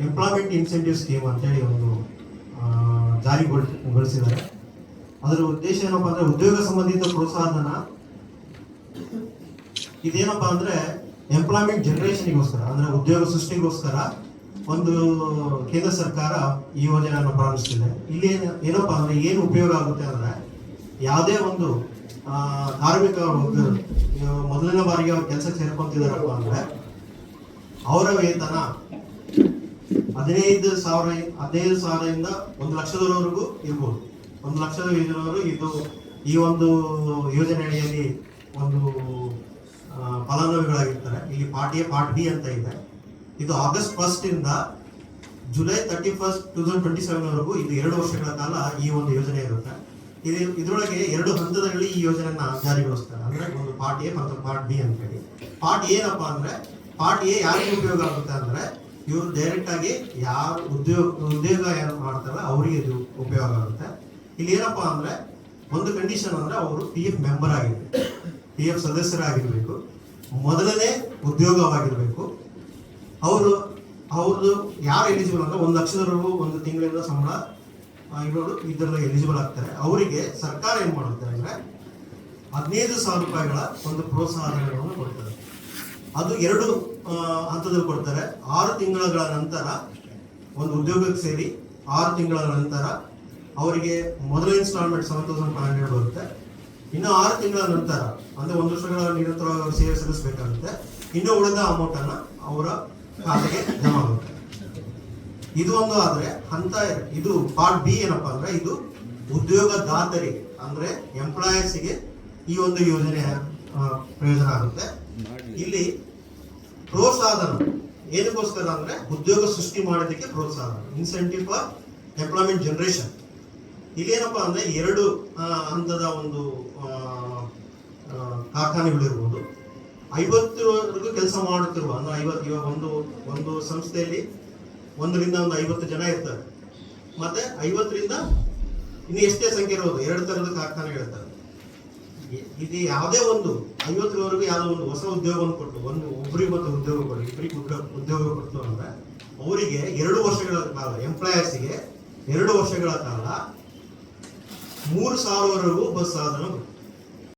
Employment incentive scheme ಅಂತೇಳಿ ಒಂದು ಜಾರಿಗೊಳಿಸಿದ್ದಾರೆ ಅದರ ಉದ್ದೇಶ ಏನಪ್ಪಾ ಅಂದ್ರೆ ಉದ್ಯೋಗ ಸಂಬಂಧಿತ ಪ್ರೋತ್ಸಾಹನ ಇದೇನಪ್ಪಾ ಅಂದ್ರೆ ಎಂಪ್ಲಾಯ್ಮೆಂಟ್ ಜನರೇಷನ್ಗೋಸ್ಕರ ಅಂದ್ರೆ ಉದ್ಯೋಗ ಸೃಷ್ಟಿಗೋಸ್ಕರ ಒಂದು ಕೇಂದ್ರ ಸರ್ಕಾರ ಈ ಯೋಜನೆಯನ್ನು ಪ್ರಾರಂಭಿಸ್ತಿದೆ. ಇಲ್ಲಿ ಏನಪ್ಪ ಅಂದ್ರೆ ಏನು ಉಪಯೋಗ ಆಗುತ್ತೆ ಅಂದ್ರೆ ಯಾವುದೇ ಒಂದು ಕಾರ್ಮಿಕ ಮೊದಲನೇ ಬಾರಿಗೆ ಅವ್ರು ಕೆಲಸಕ್ಕೆ ಸೇರ್ಕೊಂತಿದಾರಪ್ಪ ಅಂದ್ರೆ ಅವರ ವೇತನ ಹದಿನೈದು ಸಾವಿರ, ಹದಿನೈದು ಸಾವಿರದಿಂದ ಒಂದು ಲಕ್ಷದವರೆಗೂ ಇರ್ಬೋದು. ಒಂದು ಲಕ್ಷದ ಇದರವರು ಇದು ಈ ಒಂದು ಯೋಜನೆ ಅಡಿಯಲ್ಲಿ ಒಂದು ಫಲಾನುಭವಿಗಳಾಗಿರ್ತಾರೆ. ಇಲ್ಲಿ ಪಾರ್ಟ್ ಎ, ಪಾರ್ಟ್ ಬಿ ಅಂತ ಇದೆ. ಇದು ಆಗಸ್ಟ್ ಫಸ್ಟ್ ಇಂದ July thirty first two thousand twenty seven ವರೆಗೂ ಇದು ಎರಡು ವರ್ಷಗಳ ಕಾಲ ಈ ಒಂದು ಯೋಜನೆ ಇರುತ್ತೆ. ಇದು, ಇದರೊಳಗೆ ಎರಡು ಹಂತದಲ್ಲಿ ಈ ಯೋಜನೆಯನ್ನ ಜಾರಿಗೊಳಿಸ್ತಾರೆ. ಅಂದ್ರೆ ಒಂದು ಪಾರ್ಟ್ ಎ ಮತ್ತು ಪಾರ್ಟ್ ಬಿ ಅಂತ ಹೇಳಿ. ಪಾರ್ಟ್ ಏನಪ್ಪಾ ಅಂದ್ರೆ ಪಾರ್ಟ್ ಎ ಯಾರಿಗೆ ಉಪಯೋಗ ಆಗುತ್ತೆ ಅಂದ್ರೆ ಇವರು ಡೈರೆಕ್ಟ್ ಆಗಿ ಯಾರು ಉದ್ಯೋಗ ಉದ್ಯೋಗ ಏನು ಮಾಡ್ತಾರಲ್ಲ ಅವರಿಗೆ ಇದು ಉಪಯೋಗ ಆಗುತ್ತೆ. ಇಲ್ಲಿ ಏನಪ್ಪಾ ಅಂದ್ರೆ ಒಂದು ಕಂಡೀಷನ್ ಅಂದ್ರೆ ಅವರು ಪಿ ಎಫ್ ಮೆಂಬರ್ ಆಗಿರ್ಬೇಕು. ಪಿ ಎಫ್ ಸದಸ್ಯರಾಗಿರ್ಬೇಕು. ಮೊದಲನೇ ಉದ್ಯೋಗವಾಗಿರ್ಬೇಕು. ಅವರು, ಅವ್ರದ್ದು ಯಾರು ಎಲಿಜಿಬಲ್ ಅಂದ್ರೆ ಒಂದು ಲಕ್ಷದವರೆಗೂ ಒಂದು ತಿಂಗಳಿಂದ ಸಂಬಳ ಇರೋರು ಇದರಲ್ಲಿ ಎಲಿಜಿಬಲ್ ಆಗ್ತಾರೆ. ಅವರಿಗೆ ಸರ್ಕಾರ ಏನು ಮಾಡುತ್ತೆ ಅಂದ್ರೆ ಹದಿನೈದು ಸಾವಿರ ರೂಪಾಯಿಗಳ ಒಂದು ಪ್ರೋತ್ಸಾಹಗಳನ್ನು ಕೊಡ್ತಾರೆ. ಅದು ಎರಡು ಹಂತದಲ್ಲಿ ಕೊಡ್ತಾರೆ. ಆರು ತಿಂಗಳ ನಂತರ ಒಂದು ಉದ್ಯೋಗಕ್ಕೆ ಸೇರಿ ಆರು ತಿಂಗಳ ನಂತರ ಅವರಿಗೆ ಮೊದಲ instalment seven thousand five hundred ಬರುತ್ತೆ. ಇನ್ನು ಆರು ತಿಂಗಳ ನಂತರ, ಅಂದ್ರೆ ಒಂದು ವರ್ಷಗಳ ಅವರು ಸೇವೆ ಸಲ್ಲಿಸಬೇಕಾಗುತ್ತೆ. ಇನ್ನು ಉಳಿದ ಅಮೌಂಟ್ ಅನ್ನ ಅವರ ಖಾತೆಗೆ ಜಮಾ ಆಗುತ್ತೆ. ಇದು ಒಂದು ಆದರೆ, ಹಂತ ಇದು ಪಾರ್ಟ್ ಬಿ ಏನಪ್ಪ ಅಂದ್ರೆ, ಇದು ಉದ್ಯೋಗದಾತರಿಗೆ, ಅಂದ್ರೆ ಎಂಪ್ಲಾಯರ್ಸಿಗೆ ಈ ಒಂದು ಯೋಜನೆ ಪ್ರಯೋಜನ ಆಗುತ್ತೆ. ಇಲ್ಲಿ ಪ್ರೋತ್ಸಾಹನ, ಏನಕ್ಕೋಸ್ಕರ ಅಂದ್ರೆ ಉದ್ಯೋಗ ಸೃಷ್ಟಿ ಮಾಡೋದಕ್ಕೆ ಪ್ರೋತ್ಸಾಹ ಇನ್ಸೆಂಟಿವ್ ಫಾರ್ ಎಂಪ್ಲಾಯ್ಮೆಂಟ್ ಜನರೇಷನ್ ಇಲ್ಲೇನಪ್ಪಾ ಅಂದ್ರೆ ಎರಡು ಹಂತದ ಒಂದು ಕಾರ್ಖಾನೆಗಳಿರ್ಬೋದು. ಐವತ್ತರವರೆಗೂ ಕೆಲಸ ಮಾಡುತ್ತಿರುವ, ಅಂದ್ರೆ ಐವತ್ತು ಇವಾಗ ಒಂದು ಒಂದು ಸಂಸ್ಥೆಯಲ್ಲಿ ಒಂದರಿಂದ ಒಂದು ಐವತ್ತು ಜನ ಇರ್ತಾರೆ. ಮತ್ತೆ ಐವತ್ತರಿಂದ ಇನ್ನು ಎಷ್ಟೇ ಸಂಖ್ಯೆ ಇರೋದು ಎರಡು ತರದ ಕಾರ್ಖಾನೆಗಳಿರ್ತಾರೆ. ಇದು ಯಾವುದೇ ಒಂದು ಐವತ್ತರವರೆಗೂ ಯಾವುದೋ ಒಂದು ಹೊಸ ಉದ್ಯೋಗವನ್ನು ಕೊಟ್ಟು, ಒಂದು ಒಬ್ಬರಿಗೆ ಮತ್ತು ಉದ್ಯೋಗ ಕೊಟ್ಟು ಇಬ್ಬರಿಗೆ ಉದ್ಯೋಗ ಕೊಟ್ಟು ಅಂದ್ರೆ ಅವರಿಗೆ ಎರಡು ವರ್ಷಗಳ ಕಾಲ ಎಂಪ್ಲಾಯರ್ಸ್ಗೆ ಎರಡು ವರ್ಷಗಳ ಕಾಲ ಮೂರು ಸಾವಿರವರೆಗೂ ಬಸ್ ಸಾಧನ